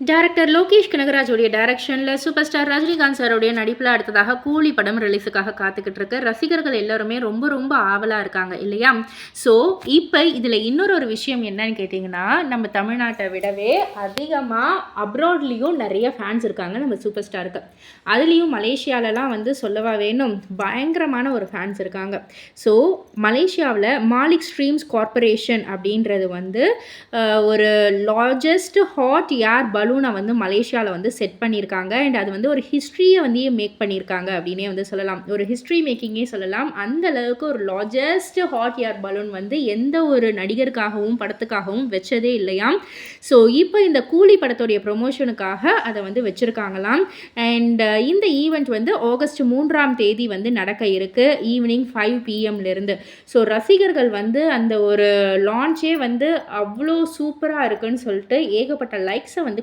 Director Lokesh கனகராஜோடைய டைரக்ஷனில் super star Rajinikanth சாரோடைய நடிப்பில் அடுத்ததாக கூலி படம் ரிலீஸுக்காக காத்துக்கிட்டு இருக்கு ரசிகர்கள் எல்லாருமே ரொம்ப ரொம்ப ஆவலாக இருக்காங்க இல்லையா? ஸோ இப்போ இதில் இன்னொரு ஒரு விஷயம் என்னன்னு கேட்டிங்கன்னா நம்ம தமிழ்நாட்டை விடவே அதிகமாக அப்ராட்லேயும் நிறைய ஃபேன்ஸ் இருக்காங்க நம்ம சூப்பர் ஸ்டாருக்கு அதுலேயும் மலேசியாலலாம் வந்து சொல்லவா வேணும் பயங்கரமான ஒரு ஃபேன்ஸ் இருக்காங்க. ஸோ மலேசியாவில் மாலிக் ஸ்ட்ரீம்ஸ் கார்ப்பரேஷன் அப்படின்றது வந்து ஒரு லார்ஜஸ்ட் ஹாட் ஏர் பலூன் வந்து மலேசியாவில் வந்து செட் பண்ணியிருக்காங்க. அண்ட் அது வந்து ஒரு ஹிஸ்ட்ரியை வந்து மேக் பண்ணியிருக்காங்க அப்படின்னே வந்து சொல்லலாம். ஒரு ஹிஸ்ட்ரி மேக்கிங்கே சொல்லலாம். அந்த அளவுக்கு ஒரு லார்ஜஸ்ட் ஹாட் ஏர் பலூன் வந்து எந்த ஒரு நடிகருக்காகவும் படத்துக்காகவும் வச்சதே இல்லையாம் ஸோ இப்போ இந்த கூலி படத்துடைய ப்ரொமோஷனுக்காக அதை வந்து வச்சுருக்காங்களாம். அண்ட் uh, இந்த ஈவெண்ட் வந்து ஆகஸ்ட் மூன்றாம் தேதி வந்து நடக்க இருக்கு. ஈவினிங் ஃபைவ் பிஎம்லேருந்து ஸோ ரசிகர்கள் வந்து அந்த ஒரு லான்ச்சே வந்து அவ்வளோ சூப்பராக இருக்குன்னு சொல்லிட்டு ஏகப்பட்ட லைக்ஸை வந்து